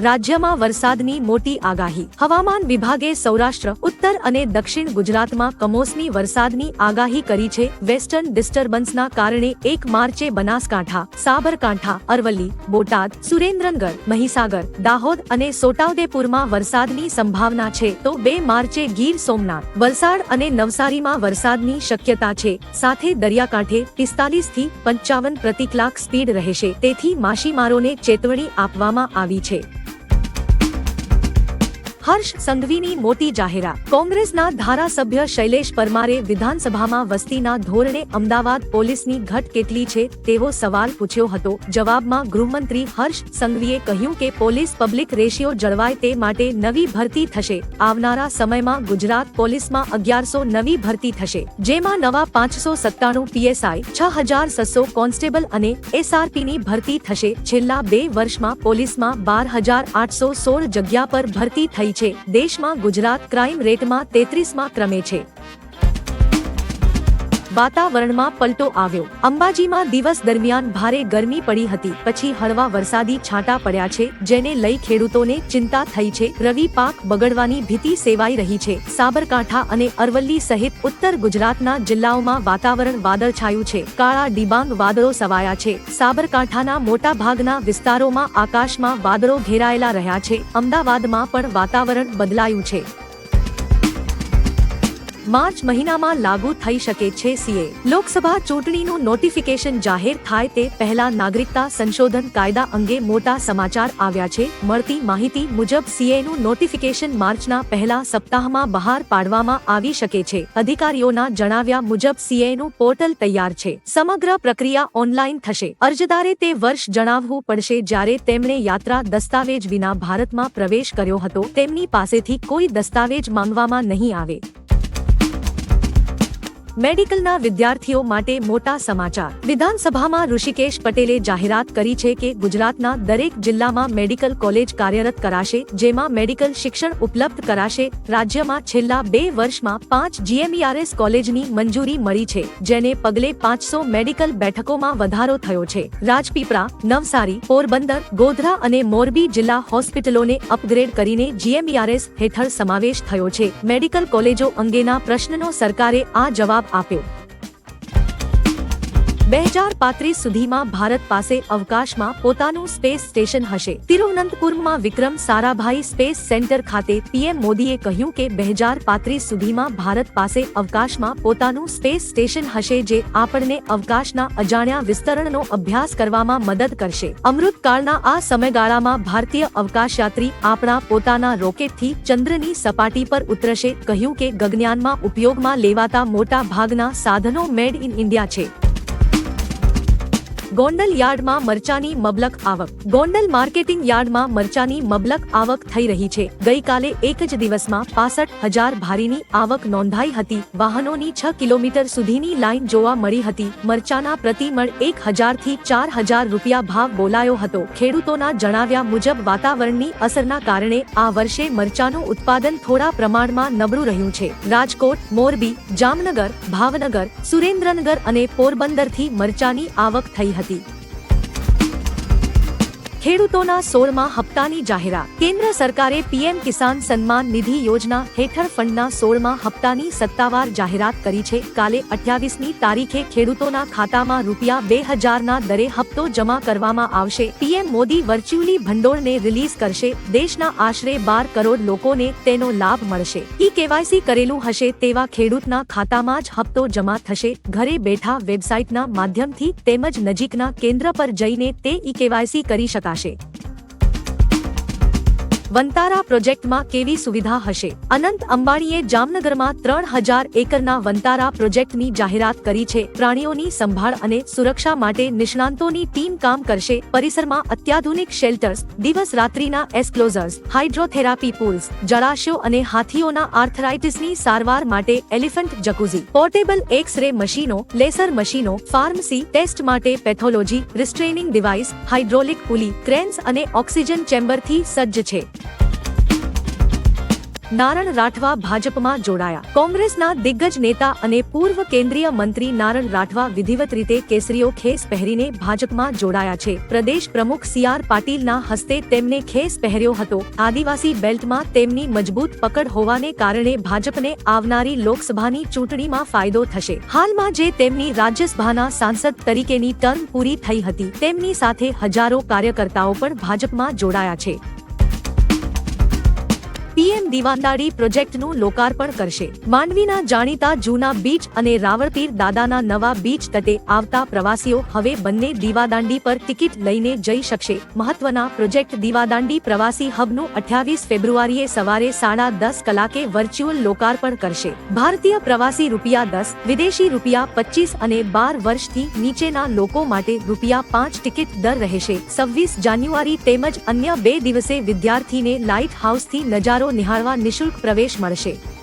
રાજ્યમાં વરસાદની મોટી આગાહી. હવામાન વિભાગે સૌરાષ્ટ્ર, ઉત્તર અને દક્ષિણ ગુજરાતમાં કમોસમી વરસાદની આગાહી કરી છે. વેસ્ટર્ન ડિસ્ટર્બન્સના કારણે એક માર્ચે બનાસકાંઠા, સાબરકાંઠા, અરવલ્લી, બોટાદ, સુરેન્દ્રનગર, મહીસાગર, દાહોદ અને છોટાઉદેપુરમાં વરસાદની સંભાવના છે. તો બે માર્ચે ગીર સોમનાથ, વલસાડ અને નવસારીમાં વરસાદની શક્યતા છે. સાથે દરિયાકાંઠે પિસ્તાલીસથી પંચાવન પ્રતિ કલાક સ્પીડ રહેશે. તેથી માછીમારોને ચેતવણી આપવામાં આવી છે. હર્ષ સંઘવીની મોટી જાહેરાત. કોંગ્રેસના ધારાસભ્ય શૈલેષ પરમારે વિધાનસભામાં વસ્તીના ધોરણે અમદાવાદ પોલીસની ઘટ કેટલી છે તેવો સવાલ પૂછ્યો હતો. જવાબમાં ગૃહમંત્રી હર્ષ સંઘવીએ કહ્યું કે પોલીસ પબ્લિક રેશિયો જળવાય તે માટે નવી ભરતી થશે. આવનારા સમયમાં ગુજરાત પોલીસમાં અગિયારસો નવી ભરતી થશે, જેમાં નવા પાંચસો સત્તાણું પીએસઆઈ, છ હજાર સસો કોન્સ્ટેબલ અને એસઆરપીની ભરતી થશે. છેલ્લા બે વર્ષમાં પોલીસમાં બાર હજાર આઠસો સોળ જગ્યા પર ભરતી થઈ છે. દેશમાં ગુજરાત ક્રાઇમ રેટમાં તેત્રીસમાં ક્રમે છે. વાતાવરણમાં પલટો આવ્યો. અંબાજીમાં દિવસ દરમિયાન ભારે ગરમી પડી હતી. પછી હળવા વરસાદી છાંટા પડ્યા છે, જેને લઈ ખેડૂતોને ચિંતા થઈ છે. રવિ પાક બગડવાની ભીતિ સેવાઈ રહી છે. સાબરકાંઠા અને અરવલ્લી સહિત ઉત્તર ગુજરાતના જિલ્લાઓમાં વાતાવરણ વાદળછાયું છે. કાળા ડિબાંગ વાદળો સવાયા છે. સાબરકાંઠાના મોટા ભાગના વિસ્તારોમાં આકાશમાં વાદળો ઘેરાયેલા રહ્યા છે. અમદાવાદમાં પણ વાતાવરણ બદલાયું છે. માર્ચ મહિનામાં લાગુ થઈ શકે છે સીએ. લોકસભા ચૂંટણીનું નોટિફિકેશન જાહેર થાય તે પહેલા નાગરિકતા સંશોધન કાયદા અંગે મોટા સમાચાર આવ્યા છે. મળતી માહિતી મુજબ સીએનું નોટિફિકેશન માર્ચના પહેલા સપ્તાહમાં બહાર પાડવામાં આવી શકે છે. અધિકારીઓના જણાવ્યા મુજબ સીએનું પોર્ટલ તૈયાર છે. સમગ્ર પ્રક્રિયા ઓનલાઈન થશે. અરજદારે તે વર્ષ જણાવવું પડશે જ્યારે તેમણે યાત્રા દસ્તાવેજ વિના ભારતમાં પ્રવેશ કર્યો હતો. તેમની પાસેથી કોઈ દસ્તાવેજ માંગવામાં નહીં આવે. મેડિકલના વિદ્યાર્થીઓ માટે મોટા સમાચાર. વિધાનસભામાં ઋષિકેશ પટેલે જાહેરાત કરી છે કે ગુજરાતના દરેક જિલ્લામાં મેડિકલ કોલેજ કાર્યરત કરાશે, જેમાં મેડિકલ શિક્ષણ ઉપલબ્ધ કરાશે. રાજ્યમાં છેલ્લા બે વર્ષમાં પાંચ જીએમઈઆરએસ કોલેજની મંજૂરી મળી છે, જેને પગલે પાંચસો મેડિકલ બેઠકોમાં વધારો થયો છે. રાજપીપળા, નવસારી, પોરબંદર, ગોધરા અને મોરબી જિલ્લા હોસ્પિટલોને અપગ્રેડ કરીને જીએમઈઆરએસ હેઠળ સમાવેશ થયો છે. મેડિકલ કોલેજો અંગેના પ્રશ્નનો સરકારે આ જવાબ આપ્યો બે હજાર પાંત્રીસ સુધીમાં ભારત પાસે અવકાશમાં પોતાનું સ્પેસ સ્ટેશન હશે. તિરુવનંતપુરમાં વિક્રમ સારાભાઈ સ્પેસ સેન્ટર ખાતે પીએમ મોદીએ કહ્યું કે બે હજાર પાંત્રીસ સુધીમાં ભારત પાસે અવકાશમાં પોતાનું સ્પેસ સ્ટેશન હશે જે આપણને અવકાશના અજાણ્યા વિસ્તરણનો અભ્યાસ કરવામાં મદદ કરશે. અમૃતકાળના આ સમયગાળામાં ભારતીય અવકાશયાત્રી આપણા પોતાના રોકેટથી ચંદ્રની સપાટી પર ઉતરશે, કહ્યું કે ગગનયાનમાં ઉપયોગમાં લેવાતા મોટા ભાગના સાધનો મેડ ઇન ઇન્ડિયા છે. ગોંડલ યાર્ડમાં મરચાની મબલક આવક. ગોંડલ માર્કેટિંગ યાર્ડમાં મરચાની મબલક આવક થઈ રહી છે. ગઈકાલે એક જ દિવસમાં પાસઠ હજાર ભારીની આવક નોંધાઈ હતી. વાહનોની છ કિલોમીટર સુધીની લાઇન જોવા મળી હતી. મરચાના પ્રતિમણ એક હજારથી ચાર હજાર રૂપિયા ભાવ બોલાયો હતો. ખેડૂતોના જણાવ્યા મુજબ વાતાવરણની અસરના કારણે આ વર્ષે મરચાનું ઉત્પાદન થોડા પ્રમાણમાં નબળું રહ્યું છે. રાજકોટ, મોરબી, જામનગર, ભાવનગર, સુરેન્દ્રનગર અને પોરબંદરથી મરચાની આવક થઈ હતી ખેડૂતોના સોળમાં હપ્તાની જાહેરાત. કેન્દ્ર સરકારે પીએમ કિસાન સન્માન નિધિ યોજના હેઠળ ફંડના સોળમાં હપ્તાની સત્તાવાર જાહેરાત કરી છે. કાલે અઠ્યાવીસમી તારીખે ખેડૂતોના ખાતામાં રૂપિયા બે હજારના દરે હપ્તો જમા કરવામાં આવશે. પીએમ મોદી વર્ચ્યુઅલી ભંડોળને રિલીઝ કરશે. દેશના આશરે બાર કરોડ લોકોને તેનો લાભ મળશે. ઈ કેવાયસી કરેલું હશે તેવા ખેડૂતના ખાતામાં જ હપ્તો જમા થશે. ઘરે બેઠા વેબસાઇટના માધ્યમથી તેમજ નજીકના કેન્દ્ર પર જઈને તે ઈ કેવાયસી કરી શકાશે আসে વંતારા પ્રોજેક્ટમાં કેવી સુવિધા હશે? અનંત અંબાણીએ જામનગરમાં ત્રણ હજાર એકરના વંતારા પ્રોજેક્ટની જાહેરાત કરી છે. પ્રાણીઓની સંભાળ અને સુરક્ષા માટે નિષ્ણાંતોની ટીમ કામ કરશે. પરિસરમાં અત્યાધુનિક શેલ્ટર્સ, દિવસ રાત્રિના એસ્ક્લોઝર્સ, હાઇડ્રોથેરાપી પુલ્સ, જળાશયો અને હાથીઓના આર્થરાઇટિસની સારવાર માટે એલિફન્ટ જકુઝી, પોર્ટેબલ એક્સ રે મશીનો, લેસર મશીનો, ફાર્મસી ટેસ્ટ માટે pathology, restraining device, hydraulic pulley, cranes અને ઓક્સિજન ચેમ્બરથી સજ્જ છે. નારણ રાઠવા ભાજપમાં જોડાયા. કોંગ્રેસના દિગ્ગજ નેતા અને પૂર્વ કેન્દ્રીય મંત્રી નારણ રાઠવા વિધિવત રીતે કેસરીઓ ખેસ પહેરીને ભાજપમાં જોડાયા છે. પ્રદેશ પ્રમુખ સી આર પાટીલના હસ્તે તેમને ખેસ પહેર્યો હતો. આદિવાસી બેલ્ટમાં તેમની મજબૂત પકડ હોવાને કારણે ભાજપને આવનારી લોકસભાની ચૂંટણીમાં ફાયદો થશે. હાલમાં જે તેમની રાજ્યસભાના સાંસદ તરીકેની ટર્મ પૂરી થઈ હતી, તેમની સાથે હજારો કાર્યકર્તાઓ પણ ભાજપમાં જોડાયા છે. પીએમ દીવાનદાડી પ્રોજેક્ટનું લોકાર્પણ કરશે. માંડવીના જાણીતા જૂના બીચ અને રાવળપીર દાદાના નવા બીચ તટે આવતા પ્રવાસીઓ હવે બંને દીવાદાંડી પર ટિકિટ લઈને જઈ શકશે. મહત્વના પ્રોજેક્ટ દીવાદાંડી પ્રવાસી હબનું અઠ્યાવીસ ફેબ્રુઆરીએ સવારે સાડા દસ કલાકે વર્ચ્યુઅલ લોકાર્પણ કરશે. ભારતીય પ્રવાસી રૂપિયા દસ, વિદેશી રૂપિયા પચીસ અને બાર વર્ષથી નીચેના લોકો માટે રૂપિયા પાંચ ટિકિટ દર રહેશે. છવ્વીસ જાન્યુઆરી તેમજ અન્ય બે દિવસે વિદ્યાર્થીને લાઇટ હાઉસથી નજારો નિહાળવા નિશુલ્ક પ્રવેશ મળશે.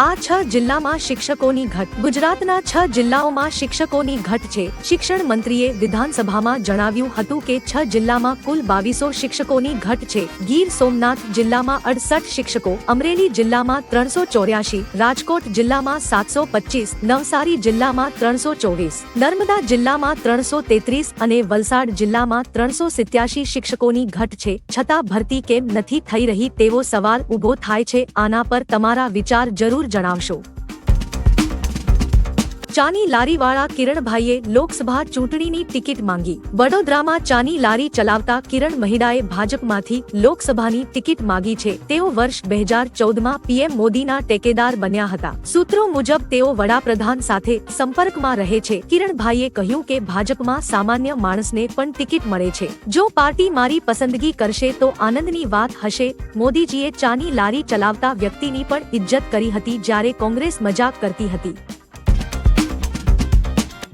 આ છ જિલ્લામાં શિક્ષકોની ઘટ. ગુજરાતના છ જિલ્લાઓમાં શિક્ષકોની ઘટ છે. શિક્ષણ મંત્રીએ વિધાનસભામાં જણાવ્યું હતું કે છ જિલ્લામાં કુલ બાવીસો શિક્ષકોની ઘટ છે. ગીર સોમનાથ જિલ્લામાં અડસઠ શિક્ષકો, અમરેલી જિલ્લામાં ત્રણસો ચોર્યાસી રાજકોટ જિલ્લામાં સાતસો પચીસ, નવસારી જિલ્લામાં ત્રણસો ચોવીસ, નર્મદા જિલ્લામાં ત્રણસો તેત્રીસ અને વલસાડ જિલ્લામાં ત્રણસો સિત્યાસી શિક્ષકોની ઘટ છે. છતાં ભરતી કેમ નથી થઈ રહી તેવો સવાલ ઊભો થાય છે. આના પર તમારા વિચાર જરૂર જણાવશો. ચાની લારીવાળા કિરણભાઈએ લોકસભા ચૂંટણીની ટિકિટ માંગી. વડોદરામાં ચાની લારી ચલાવતા કિરણ મહિડાએ ભાજપમાંથી લોકસભાની ટિકિટ માંગી છે. તેઓ વર્ષ બે હજાર ચૌદમાં પીએમ મોદીના ટેકેદાર બન્યા હતા. સૂત્રો મુજબ તેઓ વડાપ્રધાન સાથે સંપર્કમાં રહે છે. કિરણભાઈએ કહ્યું કે ભાજપમાં સામાન્ય માણસને પણ ટિકિટ મળે છે. જો પાર્ટી મારી પસંદગી કરશે તો આનંદની વાત હશે. મોદીજીએ ચાની લારી ચલાવતા વ્યક્તિની પણ ઇજ્જત કરી હતી જ્યારે કોંગ્રેસ મજાક કરતી હતી.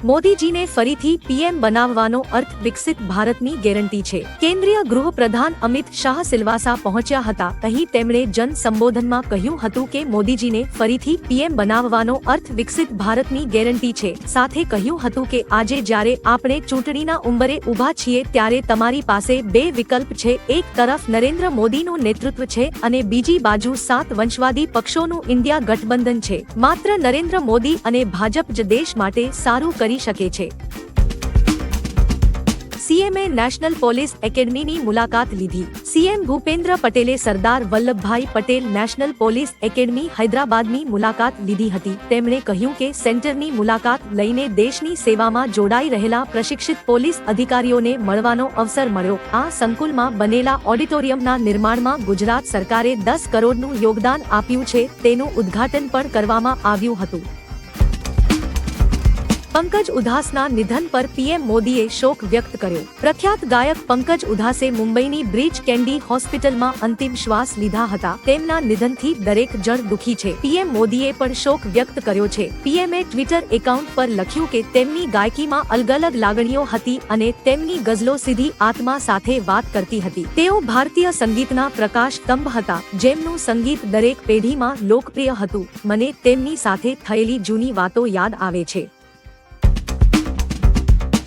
મોદીજીને ફરીથી પીએમ બનાવવાનો અર્થ વિકસિત ભારતની ગેરંટી છે. કેન્દ્રીય ગૃહ પ્રધાન અમિત શાહ સિલવાસા પહોંચ્યા હતા. અહીં તેમણે જન સંબોધનમાં કહ્યું હતું કે મોદીજીને ફરીથી પીએમ બનાવવાનો અર્થ વિકસિત ભારતની ગેરંટી છે. સાથે કહ્યું હતું કે આજે જ્યારે આપણે ચૂંટણીના ઉંબરે ઊભા છીએ ત્યારે તમારી પાસે બે વિકલ્પ છે. એક તરફ નરેન્દ્ર મોદીનું નેતૃત્વ છે અને બીજી બાજુ સાત વંશવાદી પક્ષોનું ઇન્ડિયા ગઠબંધન છે. માત્ર નરેન્દ્ર મોદી અને ભાજપ જ દેશ માટે સારું કરી શકે છે. સીએમએ નેશનલ પોલીસ એકેડમીની મુલાકાત લીધી. સીએમ ભૂપેન્દ્ર પટેલે Sardar Vallabhbhai Patel national police academy હૈદરાબાદની મુલાકાત લીધી હતી. તેમણે કહ્યું કે સેન્ટરની મુલાકાત લઈને દેશની સેવામાં જોડાઈ રહેલા પ્રશિક્ષિત પોલીસ અધિકારીઓને મળવાનો અવસર મળ્યો. આ સંકુલમાં બનેલા ઓડિટોરિયમના નિર્માણમાં ગુજરાત સરકારે દસ કરોડનું યોગદાન આપ્યું છે. તેનું ઉદ્ઘાટન પણ કરવામાં આવ્યું હતું. પંકજ ઉધાસના નિધન પર પીએમ મોદીએ શોક વ્યક્ત કર્યો. પ્રખ્યાત ગાયક પંકજ ઉધાસે મુંબઈની બ્રિજ કેન્ડી હોસ્પિટલમાં અંતિમ શ્વાસ લીધા હતા. તેમના નિધનથી દરેક જણ દુખી છે. પીએમ મોદીએ પણ શોક વ્યક્ત કર્યો છે. પીએમએ ટ્વિટર એકાઉન્ટ પર લખ્યું કે તેમની ગાયકીમાં અલગ અલગ લાગણીઓ હતી અને તેમની ગઝલો સીધી આત્મા સાથે વાત કરતી હતી. તેઓ ભારતીય સંગીતના પ્રકાશ સ્તંભ હતા. જેમનું સંગીત દરેક પેઢીમાં લોકપ્રિય હતું. મને તેમની સાથે થયેલી જૂની વાતો યાદ આવે છે.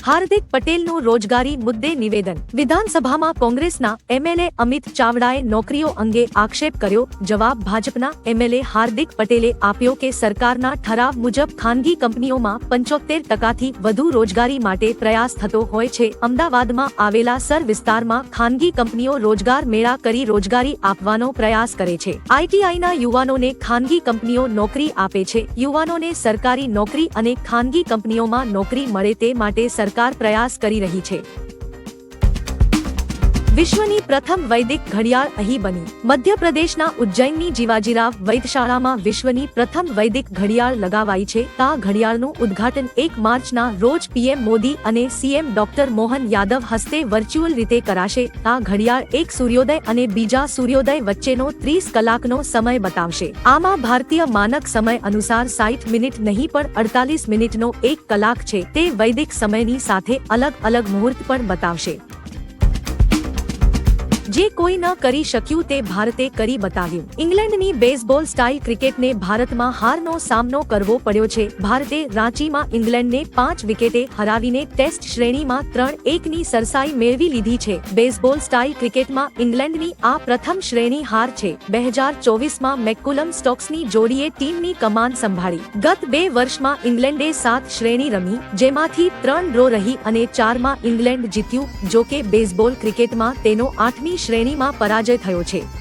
હાર્દિક પટેલનું રોજગારી મુદ્દે નિવેદન. વિધાનસભામાં કોંગ્રેસના એમએલએ અમિત ચાવડાએ નોકરીઓ અંગે આક્ષેપ કર્યો. જવાબ ભાજપના એમએલએ હાર્દિક પટેલે આપ્યો કે સરકારના ઠરાવ મુજબ ખાનગી કંપનીઓમાં પંચોતેર ટકાથી વધુ રોજગારી માટે પ્રયાસ થતો હોય છે. અમદાવાદમાં આવેલા સર વિસ્તારમાં ખાનગી કંપનીઓ રોજગાર મેળા કરી રોજગારી આપવાનો પ્રયાસ કરે છે. આઈટીઆઈના યુવાનોને ખાનગી કંપનીઓ નોકરી આપે છે. યુવાનોને સરકારી નોકરી અને ખાનગી કંપનીઓમાં નોકરી મળે તે માટે સરકાર પ્રયાસ કરી રહી છે. વિશ્વની પ્રથમ વૈદિક ઘડિયાળ અહીં બની. મધ્યપ્રદેશના ઉજ્જૈનની જીવાજીરાવ વૈદશાળામાં વિશ્વની પ્રથમ વૈદિક ઘડિયાળ લગાવાઈ છે. આ ઘડિયાળનું ઉદ્ઘાટન એક માર્ચના રોજ પીએમ મોદી અને સીએમ ડોક્ટર મોહન યાદવ હસ્તે વર્ચ્યુઅલ રીતે કરાશે. આ ઘડિયાળ એક સૂર્યોદય અને બીજા સૂર્યોદય વચ્ચેનો ત્રીસ કલાકનો સમય બતાવશે. આમાં ભારતીય માનક સમય અનુસાર સાઠ મિનિટ નહીં પણ અડતાલીસ મિનિટનો એક કલાક છે. તે વૈદિક સમયની સાથે અલગ અલગ મુહૂર્ત પણ બતાવશે. જે કોઈ ન કરી શક્યું તે ભારતે કરી બતાવ્યું. ઇંગ્લેન્ડની બેઝબોલ સ્ટાઇલ ક્રિકેટને ભારતમાં હારનો સામનો કરવો પડ્યો છે. ભારતે રાંચીમાં ઇંગ્લેન્ડને પાંચ વિકેટે હરાવીને ટેસ્ટ શ્રેણીમાં ત્રણ એકની સરસાઈ મેળવી લીધી છે. બેઝબોલ સ્ટાઇલ ક્રિકેટમાં ઇંગ્લેન્ડની આ પ્રથમ શ્રેણી હાર છે. બે હજાર ચોવીસમાં મેકુલમ સ્ટોક્સની જોડીએ ટીમની કમાન સંભાળી. ગત બે વર્ષમાં ઇંગ્લેન્ડે સાત શ્રેણી રમી, જેમાંથી ત્રણ ડ્રો રહી અને ચારમાં ઇંગ્લેન્ડ જીત્યું જો કે બેઝબોલ ક્રિકેટમાં તેનો આઠમી શ્રેણીમાં પરાજય થયો છે.